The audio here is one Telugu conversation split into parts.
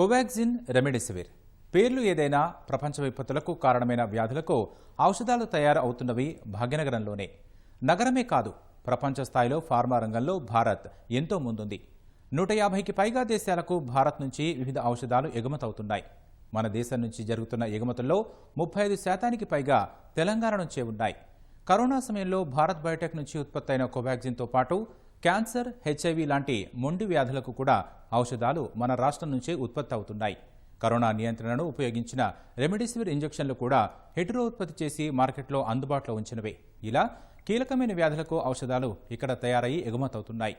కోవాక్సిన్ రెమెడిసివిర్. పేర్లు ఏదైనా ప్రపంచ విపత్తులకు కారణమైన వ్యాధులకు ఔషధాలు తయారు అవుతున్నవి భాగ్యనగరంలోనే. నగరమే కాదు ప్రపంచ స్థాయిలో ఫార్మా రంగంలో భారత్ ఎంతో ముందుంది. నూట యాభైకి పైగా దేశాలకు భారత్ నుంచి వివిధ ఔషధాలు ఎగుమతవుతున్నాయి. మన దేశం నుంచి జరుగుతున్న ఎగుమతుల్లో ముప్పై ఐదు శాతానికి పైగా తెలంగాణ నుంచే ఉన్నాయి. కరోనా సమయంలో భారత్ బయోటెక్ నుంచి ఉత్పత్తైన కోవాక్సిన్తో పాటు క్యాన్సర్ హెచ్ఐవి లాంటి మొండి వ్యాధులకు కూడా ఔషధాలు మన రాష్ట్రం నుంచే ఉత్పత్తి అవుతున్నాయి. కరోనా నియంత్రణను ఉపయోగించిన రెమెడిసివిర్ ఇంజెక్షన్లు కూడా హెటరో ఉత్పత్తి చేసి మార్కెట్లో అందుబాటులో ఉంచినవే. ఇలా కీలకమైన వ్యాధులకు ఔషధాలు ఇక్కడ తయారయ్యి ఎగుమతవుతున్నాయి.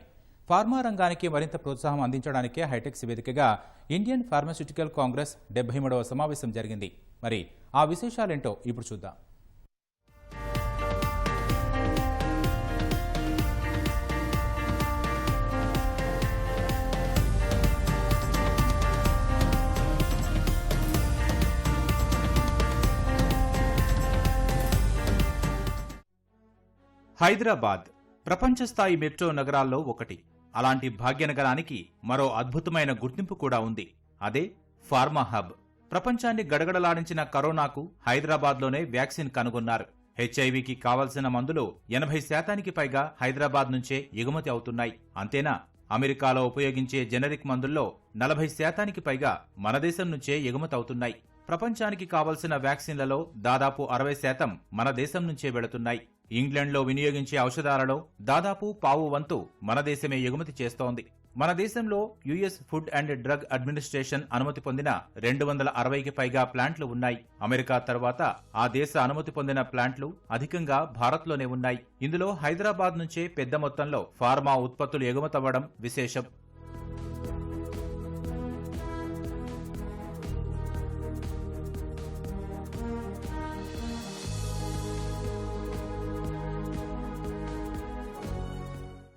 ఫార్మా రంగానికి మరింత ప్రోత్సాహం అందించడానికే హైటెక్స్ వేదికగా ఇండియన్ ఫార్మాస్యూటికల్ కాంగ్రెస్ డెబ్బై మూడవ సమావేశం జరిగింది. మరి ఆ విశేషాలేంటో ఇప్పుడు చూద్దాం. హైదరాబాద్ ప్రపంచ స్థాయి మెట్రో నగరాల్లో ఒకటి. అలాంటి భాగ్యనగరానికి మరో అద్భుతమైన గుర్తింపు కూడా ఉంది. అదే ఫార్మా హబ్. ప్రపంచాన్ని గడగడలాడించిన కరోనాకు హైదరాబాద్లోనే వ్యాక్సిన్ కనుగొన్నారు. హెచ్ఐవికి కావలసిన మందులు ఎనభై శాతానికి పైగా హైదరాబాద్ నుంచే ఎగుమతి అవుతున్నాయి. అంతేనా? అమెరికాలో ఉపయోగించే జెనరిక్ మందుల్లో నలభై శాతానికి పైగా మన దేశం నుంచే ఎగుమతి అవుతున్నాయి. ప్రపంచానికి కావలసిన వ్యాక్సిన్లలో దాదాపు అరవై శాతం మన దేశం నుంచే వెళుతున్నాయి. ఇంగ్లండ్లో వినియోగించే ఔషధాలలో దాదాపు పావు వంతు మన దేశమే ఎగుమతి చేస్తోంది. మన దేశంలో US food and drug administration అనుమతి పొందిన రెండు వందల అరవైకి పైగా ప్లాంట్లు ఉన్నాయి. అమెరికా తర్వాత ఆ దేశ అనుమతి పొందిన ప్లాంట్లు అధికంగా భారత్లోనే ఉన్నాయి. ఇందులో హైదరాబాద్ నుంచే పెద్ద మొత్తంలో ఫార్మా ఉత్పత్తులు ఎగుమతవ్వడం విశేషం.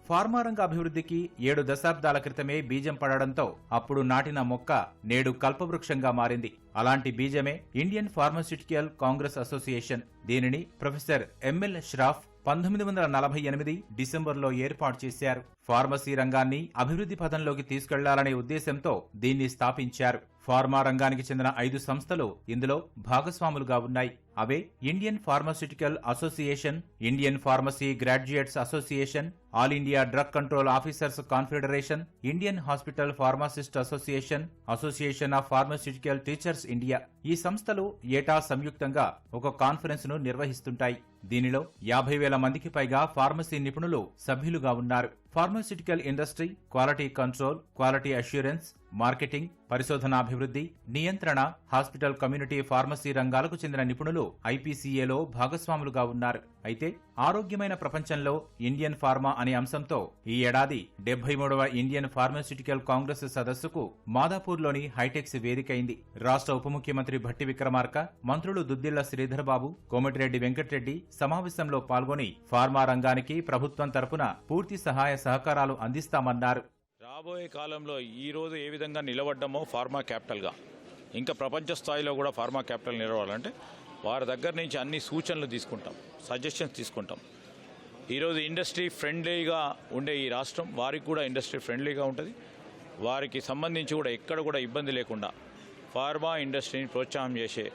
ఫార్మా రంగ అభివృద్ధికి ఏడు దశాబ్దాల క్రితమే బీజం పడడంతో అప్పుడు నాటిన మొక్క నేడు కల్పవృక్షంగా మారింది. అలాంటి బీజమే ఇండియన్ ఫార్మాస్యూటికల్ కాంగ్రెస్ అసోసియేషన్. దీనిని ప్రొఫెసర్ ఎంఎల్ ష్రాఫ్ పంతొమ్మిది వందల నలభై ఎనిమిది డిసెంబర్లో ఏర్పాటు చేశారు. ఫార్మసీ రంగాన్ని అభివృద్ధి పథంలోకి తీసుకెళ్ళాలనే ఉద్దేశంతో దీన్ని స్థాపించారు. ఫార్మా రంగానికి చెందిన ఐదు సంస్థలు ఇందులో భాగస్వాములుగా ఉన్నాయి. అవే Indian pharmaceutical association Indian pharmacy graduates association all India drug control officers confederation Indian hospital pharmacist association association of pharmaceutical teachers India. ఈ సంస్థలు ఏటా సంయుక్తంగా ఒక కాన్ఫరెన్స్ను నిర్వహిస్తుంటాయి. దీనిలో యాభై వేల మందికి పైగా ఫార్మసీ నిపుణులు సభ్యులుగా ఉన్నారు. Pharmaceutical industry quality control quality assurance marketing పరిశోధనాభివృద్ధి నియంత్రణ హాస్పిటల్ కమ్యూనిటీ ఫార్మసీ రంగాలకు చెందిన నిపుణులు ఐపీసీఏలో భాగస్వాములుగా ఉన్నారు. అయితే ఆరోగ్యమైన ప్రపంచంలో ఇండియన్ ఫార్మా అనే అంశంతో ఈ ఏడాది డెబ్బై మూడవ ఇండియన్ ఫార్మాస్యూటికల్ కాంగ్రెస్ సదస్సుకు మాదాపూర్లోని హైటెక్స్ వేదికైంది. రాష్ట్ర ఉప ముఖ్యమంత్రి భట్టి విక్రమార్క మంత్రులు దుద్దిళ్ళ శ్రీధర్ బాబు కోమటిరెడ్డి వెంకటరెడ్డి సమావేశంలో పాల్గొని ఫార్మా రంగానికి ప్రభుత్వం తరపున పూర్తి సహాయ సహకారాలు అందిస్తామన్నారు. రాబోయే కాలంలో ఈ రోజు ఏ విధంగా నిలబడ్డమో ఫార్మా క్యాపిటల్గా ఇంకా ప్రపంచ స్థాయిలో కూడా ఫార్మా క్యాపిటల్ నిలవాలంటే వారి దగ్గర నుంచి అన్ని సూచనలు తీసుకుంటాం సజెషన్స్ తీసుకుంటాం. ఈరోజు ఇండస్ట్రీ ఫ్రెండ్లీగా ఉండే ఈ రాష్ట్రం వారికి కూడా ఇండస్ట్రీ ఫ్రెండ్లీగా ఉంటుంది. వారికి సంబంధించి కూడా ఎక్కడ కూడా ఇబ్బంది లేకుండా ఫార్మా ఇండస్ట్రీని ప్రోత్సాహం చేసే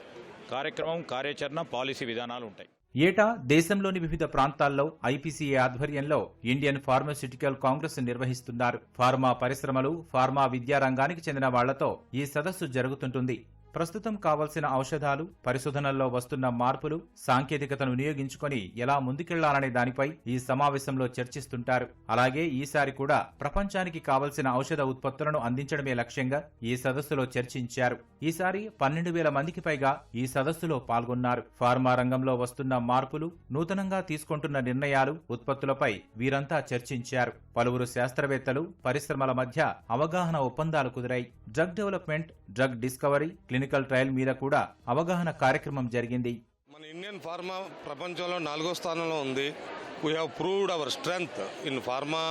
కార్యక్రమం కార్యాచరణ పాలసీ విధానాలు ఉంటాయి. ఏటా దేశంలోని వివిధ ప్రాంతాల్లో ఐపీసీఏ ఆధ్వర్యంలో ఇండియన్ ఫార్మాస్యూటికల్ కాంగ్రెస్ నిర్వహిస్తున్నారు. ఫార్మా పరిశ్రమలు ఫార్మా విద్యారంగానికి చెందిన వాళ్ళతో ఈ సదస్సు జరుగుతుంటుంది. ప్రస్తుతం కావలసిన ఔషధాలు పరిశోధనల్లో వస్తున్న మార్పులు సాంకేతికతను వినియోగించుకొని ఎలా ముందుకెళ్ళాలనే దానిపై ఈ సమావేశంలో చర్చిస్తుంటారు. అలాగే ఈసారి కూడా ప్రపంచానికి కావలసిన ఔషధ ఉత్పత్తులను అందించడమే లక్ష్యంగా ఈ సదస్సులో చర్చించారు. ఈసారి పన్నెండు వేల మందికి పైగా ఈ సదస్సులో పాల్గొన్నారు. ఫార్మా రంగంలో వస్తున్న మార్పులు నూతనంగా తీసుకుంటున్న నిర్ణయాలు ఉత్పత్తులపై వీరంతా చర్చించారు. పలువురు శాస్త్రవేత్తలు పరిశ్రమల మధ్య అవగాహన ఒప్పందాలు కుదిరాయి. Drug development drug discovery clinical trial మీద కూడా అవగాహన కార్యక్రమం జరిగింది. మన ఇండియన్ ఫార్మా ప్రపంచంలో నాలుగో స్థానంలో ఉంది. We have proved our strength in pharma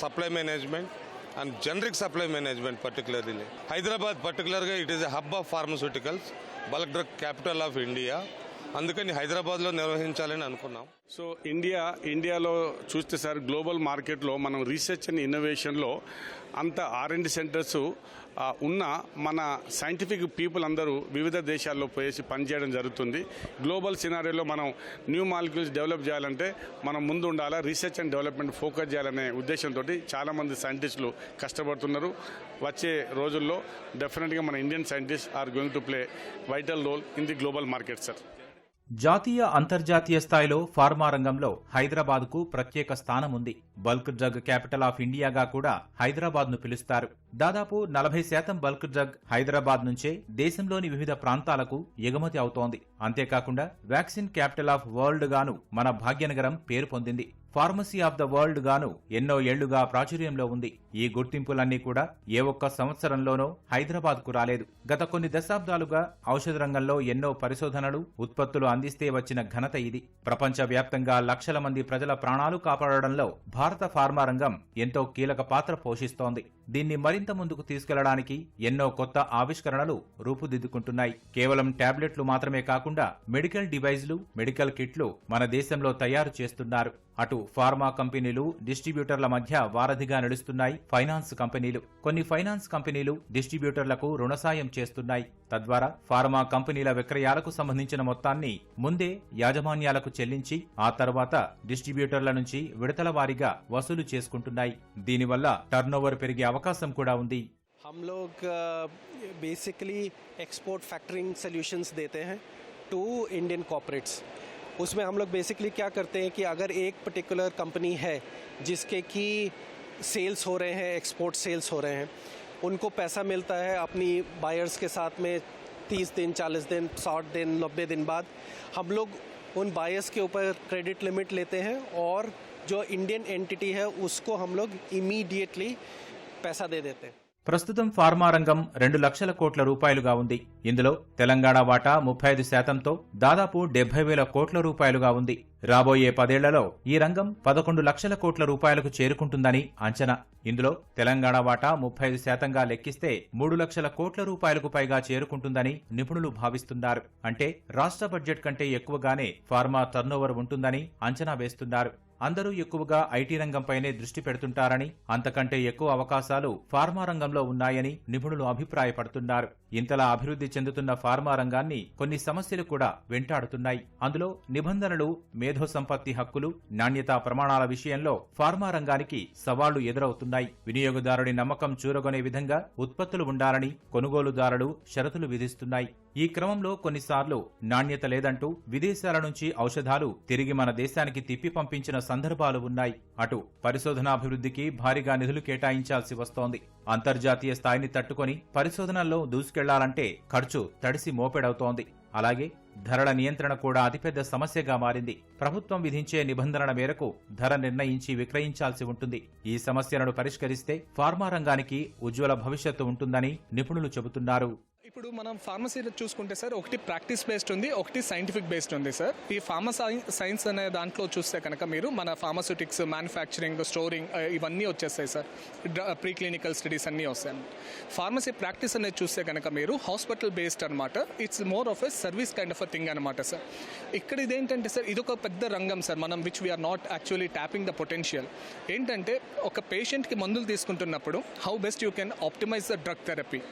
supply management and generic supply management particularly Hyderabad పర్టికులర్గా it is a hub of pharmaceuticals bulk drug capital of India అందుకని హైదరాబాద్లో నిర్వహించాలని అనుకున్నాం. సో ఇండియా ఇండియాలో చూస్తే సార్ గ్లోబల్ మార్కెట్లో మనం రీసెర్చ్ అండ్ ఇన్నోవేషన్లో అంత ఆర్ అండ్ సెంటర్స్ ఉన్న మన సైంటిఫిక్ పీపుల్ అందరూ వివిధ దేశాల్లో పోయేసి పనిచేయడం జరుగుతుంది. గ్లోబల్ సినారియోలో మనం న్యూ మాలిక్యూల్స్ డెవలప్ చేయాలంటే మనం ముందు ఉండాలా రీసెర్చ్ అండ్ డెవలప్మెంట్ ఫోకస్ చేయాలనే ఉద్దేశంతో చాలామంది సైంటిస్టులు కష్టపడుతున్నారు. వచ్చే రోజుల్లో డెఫినెట్గా మన Indian scientist are going to play vital role in the global market sir. జాతీయ అంతర్జాతీయ స్థాయిలో ఫార్మా రంగంలో హైదరాబాద్కు ప్రత్యేక స్థానం ఉంది బల్క్ డ్రగ్ క్యాపిటల్ ఆఫ్ ఇండియాగా కూడా హైదరాబాద్ను పిలుస్తారు. దాదాపు నలభై శాతం బల్క్ డ్రగ్ హైదరాబాద్ నుంచే దేశంలోని వివిధ ప్రాంతాలకు ఎగుమతి అవుతోంది. అంతేకాకుండా వ్యాక్సిన్ క్యాపిటల్ ఆఫ్ వరల్డ్ గాను మన భాగ్యనగరం పేరు పొందింది. ఫార్మసీ ఆఫ్ ద వరల్డ్ గాను ఎన్నో ఏళ్ళుగా ప్రాచుర్యంలో ఉంది. ఈ గుర్తింపులన్నీ కూడా ఏ ఒక్క సంవత్సరంలోనో హైదరాబాద్కు రాలేదు. గత కొన్ని దశాబ్దాలుగా ఔషధ రంగంలో ఎన్నో పరిశోధనలు ఉత్పత్తులు అందిస్తే వచ్చిన ఘనత ఇది. ప్రపంచవ్యాప్తంగా లక్షల మంది ప్రజల ప్రాణాలు కాపాడడంలో భారత ఫార్మా రంగం ఎంతో కీలక పాత్ర పోషిస్తోంది. దీన్ని మరింత ముందుకు తీసుకెళ్ళడానికి ఎన్నో కొత్త ఆవిష్కరణలు రూపుదిద్దుకుంటున్నాయి. కేవలం టాబ్లెట్లు మాత్రమే కాకుండా మెడికల్ డివైజ్లు మెడికల్ కిట్లు మన దేశంలో తయారు చేస్తున్నారు. అటు ఫార్మా కంపెనీలు డిస్ట్రిబ్యూటర్ల మధ్య వారధిగా నడుస్తున్నాయి ఫైనాన్స్ కంపెనీలు కొన్ని ఫైనాన్స్ కంపెనీలు డిస్ట్రిబ్యూటర్లకు రుణ సాయం చేస్తున్నాయి తద్వారా ఫార్మా కంపెనీల విక్రయాలకు సంబంధించిన మొత్తాన్ని ముందే యాజమాన్యాలకు చెల్లించి ఆ తర్వాత డిస్ట్రిబ్యూటర్ల నుంచి విడతల వారీగా వసూలు చేసుకుంటున్నాయి దీనివల్ల టర్నోవర్ పెరిగే అవకాశం కూడా ఉంది हम लोग बेसिकली एक्सपोर्ट फैक्टरिंग सॉल्यूशंस देते हैं टू इंडियन कॉर्पोरेट्स उसमें हम लोग बेसिकली क्या करते हैं कि अगर एक पर्टिकुलर कंपनी है जिसके की सेल्स हो रहे हैं एक्सपोर्ट सेल्स हो रहे हैं, उनको पैसा मिलता है अपनी बायर्स के साथ में तीस दिन, चालीस दिन, साठ दिन, नब्बे दिन बाद, हम लोग उन बायर्स के ऊपर क्रेडिट लिमिट लेते हैं और जो इंडियन एंटिटी है उसको हम लोग इमीडिएटली पैसा दे देते हैं। ప్రస్తుతం ఫార్మా రంగం రెండు లక్షల కోట్ల రూపాయలుగా ఉంది. ఇందులో తెలంగాణ వాటా ముప్పై ఐదు శాతంతో దాదాపు డెబ్బై వేల కోట్ల రూపాయలుగా ఉంది. రాబోయే పదేళ్ళలో ఈ రంగం పదకొండు లక్షల కోట్ల రూపాయలకు చేరుకుంటుందని అంచనా. ఇందులో తెలంగాణ వాటా ముప్పై ఐదు శాతంగా లెక్కిస్తే మూడు లక్షల కోట్ల రూపాయలకు పైగా చేరుకుంటుందని నిపుణులు భావిస్తున్నారు. అంటే రాష్ట్ర బడ్జెట్ కంటే ఎక్కువగానే ఫార్మా టర్నోవర్ ఉంటుందని అంచనా వేస్తున్నారు. అందరూ ఎక్కువగా ఐటీ రంగంపైనే దృష్టి పెడుతుంటారని అంతకంటే ఎక్కువ అవకాశాలు ఫార్మా రంగంలో ఉన్నాయని నిపుణులు అభిప్రాయపడుతున్నారు. ఇంతలా అభివృద్ధి చెందుతున్న ఫార్మా రంగాన్ని కొన్ని సమస్యలు కూడా వెంటాడుతున్నాయి. అందులో నిబంధనలు మేధో సంపత్తి హక్కులు నాణ్యతా ప్రమాణాల విషయంలో ఫార్మా రంగానికి సవాళ్ళు ఎదురవుతున్నాయి. వినియోగదారుడి నమ్మకం చూరగొనే విధంగా ఉత్పత్తులు ఉండాలని కొనుగోలుదారులు షరతులు విధిస్తున్నాయి. ఈ క్రమంలో కొన్నిసార్లు నాణ్యత లేదంటూ విదేశాల నుంచి ఔషధాలు తిరిగి మన దేశానికి తిప్పి పంపించిన సందర్భాలు ఉన్నాయి. అటు పరిశోధనాభివృద్ధికి భారీగా నిధులు కేటాయించాల్సి వస్తోంది. అంతర్జాతీయ స్థాయిని తట్టుకొని పరిశోధనల్లో తీసుకెళ్ళాలంటే ఖర్చు తడిసి మోపెడవుతోంది. అలాగే ధరల నియంత్రణ కూడా అతిపెద్ద సమస్యగా మారింది. ప్రభుత్వం విధించే నిబంధనల మేరకు ధర నిర్ణయించి విక్రయించాల్సి ఉంటుంది. ఈ సమస్యలను పరిష్కరిస్తే ఫార్మా రంగానికి ఉజ్వల భవిష్యత్తు ఉంటుందని నిపుణులు చెబుతున్నారు. ఇప్పుడు మనం ఫార్మసీలో చూసుకుంటే సార్ ఒకటి ప్రాక్టీస్ బేస్డ్ ఉంది ఒకటి సైంటిఫిక్ బేస్డ్ ఉంది సార్. ఈ ఫార్మా సైన్స్ అనే దాంట్లో చూస్తే కనుక మీరు మన ఫార్మస్యూటిక్స్ మ్యానుఫ్యాక్చరింగ్ స్టోరింగ్ ఇవన్నీ వచ్చేస్తాయి సార్. ప్రీ క్లినికల్ స్టడీస్ అన్నీ వస్తాయి ఫార్మసీ ప్రాక్టీస్ అనేది చూస్తే కనుక మీరు హాస్పిటల్ బేస్డ్ అనమాట it's more of a service kind of a thing అనమాట సార్. ఇక్కడ ఇదేంటంటే సార్ ఇది ఒక పెద్ద రంగం సార్ మనం which we are not actually tapping the potential ఏంటంటే ఒక పేషెంట్కి మందులు తీసుకుంటున్నప్పుడు how best you can optimise the drug therapy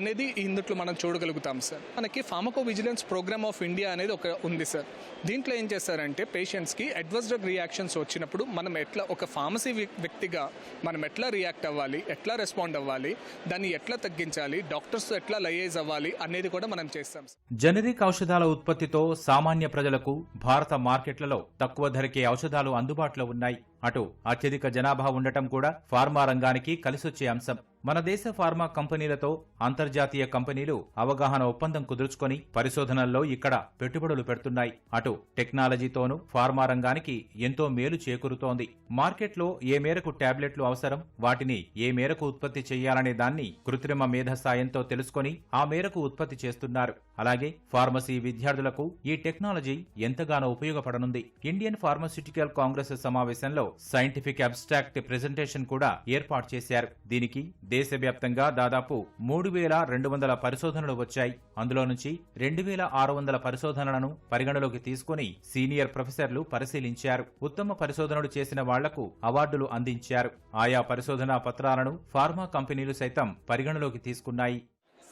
అనేది ఇందులో మనం చూడగలుగుతాం సార్. మనకి pharmacovigilance programme of India అనేది ఒక ఉంది సార్. దీంట్లో ఏం చేస్తారంటే పేషెంట్స్కి అడ్వర్స్ డ్రగ్ రియాక్షన్స్ వచ్చినప్పుడు మనం ఎట్లా ఒక ఫార్మసీ వ్యక్తిగా మనం ఎట్లా రియాక్ట్ అవ్వాలి ఎట్లా రెస్పాండ్ అవ్వాలి దాన్ని ఎట్లా తగ్గించాలి డాక్టర్స్ ఎట్లా లయేజ్ అవ్వాలి అనేది కూడా మనం చేస్తాం జనరిక్ ఔషధాల ఉత్పత్తితో సామాన్య ప్రజలకు భారత మార్కెట్లలో తక్కువ ధరకే ఔషధాలు అందుబాటులో ఉన్నాయి. అటు అత్యధిక జనాభా ఉండటం కూడా ఫార్మా రంగానికి కలిసొచ్చే అంశం. మన దేశ ఫార్మా కంపెనీలతో అంతర్జాతీయ కంపెనీలు అవగాహన ఒప్పందం కుదుర్చుకొని పరిశోధనల్లో ఇక్కడ పెట్టుబడులు పెడుతున్నాయి. అటు టెక్నాలజీతోనూ ఫార్మా రంగానికి ఎంతో మేలు చేకూరుతోంది. మార్కెట్లో ఏ మేరకు టాబ్లెట్లు అవసరం వాటిని ఏ మేరకు ఉత్పత్తి చేయాలనే దాన్ని కృత్రిమ మేధ సాయంతో తెలుసుకొని ఆ మేరకు ఉత్పత్తి చేస్తున్నారు. అలాగే ఫార్మసీ విద్యార్థులకు ఈ టెక్నాలజీ ఎంతగానో ఉపయోగపడనుంది. ఇండియన్ ఫార్మాస్యూటికల్ కాంగ్రెస్ సమావేశంలో సైంటిఫిక్ అబ్స్ట్రాక్ట్ ప్రెజెంటేషన్ కూడా ఏర్పాటు చేశారు. దీనికి దేశవ్యాప్తంగా దాదాపు మూడు వేల రెండు వందల పరిశోధనలు వచ్చాయి. అందులో నుంచి రెండు వేల ఆరు వందల పరిశోధనలను పరిగణలోకి తీసుకుని సీనియర్ ప్రొఫెసర్లు పరిశీలించారు. ఉత్తమ పరిశోధనలు చేసిన వాళ్ళకు అవార్డులు అందించారు. ఆయా పరిశోధనా పత్రాలను ఫార్మా కంపెనీలు సైతం పరిగణలోకి తీసుకున్నాయి.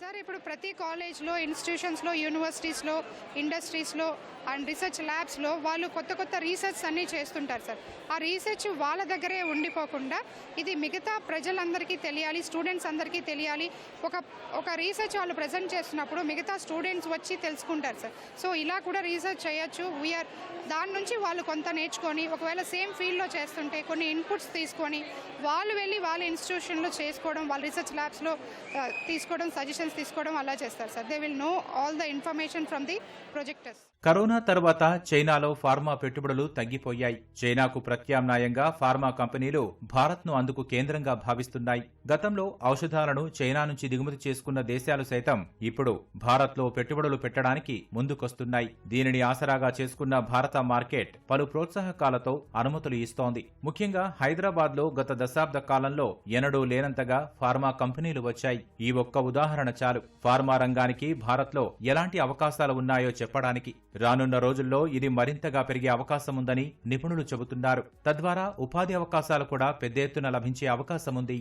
సార్ ఇప్పుడు ప్రతి కాలేజ్లో ఇన్స్టిట్యూషన్స్లో యూనివర్సిటీస్లో ఇండస్ట్రీస్లో అండ్ రీసెర్చ్ ల్యాబ్స్లో వాళ్ళు కొత్త కొత్త రీసెర్చ్ అన్నీ చేస్తుంటారు సార్. ఆ రీసెర్చ్ వాళ్ళ దగ్గరే ఉండిపోకుండా ఇది మిగతా ప్రజలందరికీ తెలియాలి స్టూడెంట్స్ అందరికీ తెలియాలి. ఒక ఒక రీసెర్చ్ వాళ్ళు ప్రజెంట్ చేస్తున్నప్పుడు మిగతా స్టూడెంట్స్ వచ్చి తెలుసుకుంటారు సార్. సో ఇలా కూడా రీసెర్చ్ చేయొచ్చు. వీఆర్ దాని నుంచి వాళ్ళు కొంత నేర్చుకొని ఒకవేళ సేమ్ ఫీల్డ్లో చేస్తుంటే కొన్ని ఇన్పుట్స్ తీసుకొని వాళ్ళు వెళ్ళి వాళ్ళ ఇన్స్టిట్యూషన్లో చేసుకోవడం వాళ్ళ రీసెర్చ్ ల్యాబ్స్లో తీసుకోవడం సజెషన్స్ తీసుకోవడం అలా చేస్తారు sir. They will know all the information from the projectors corona తర్వాత చైనాలో ఫార్మా పెట్టుబడులు తగ్గిపోయాయి. చైనాకు ప్రత్యామ్నాయంగా ఫార్మా కంపెనీలు భారత్ను అందుకు కేంద్రంగా భావిస్తున్నాయి. గతంలో ఔషధాలను చైనా నుంచి దిగుమతి చేసుకున్న దేశాలు సైతం ఇప్పుడు భారత్లో పెట్టుబడులు పెట్టడానికి ముందుకొస్తున్నాయి. దీనిని ఆసరాగా చేసుకున్న భారత మార్కెట్ పలు ప్రోత్సాహకాలతో అనుమతులు ఇస్తోంది. ముఖ్యంగా హైదరాబాద్లో గత దశాబ్ద కాలంలో ఎనడూ లేనంతగా ఫార్మా కంపెనీలు వచ్చాయి. ఈ ఒక్క ఉదాహరణ చాలు. ఫార్మా రంగానికి భారత్లో ఎలాంటి అవకాశాలు ఉన్నాయో చెప్పడానికి రానున్న రోజుల్లో ఇది మరింతగా పెరిగే అవకాశం ఉందని నిపుణులు చెబుతున్నారు. తద్వారా ఉపాధి అవకాశాలు కూడా పెద్ద ఎత్తున లభించే అవకాశం ఉంది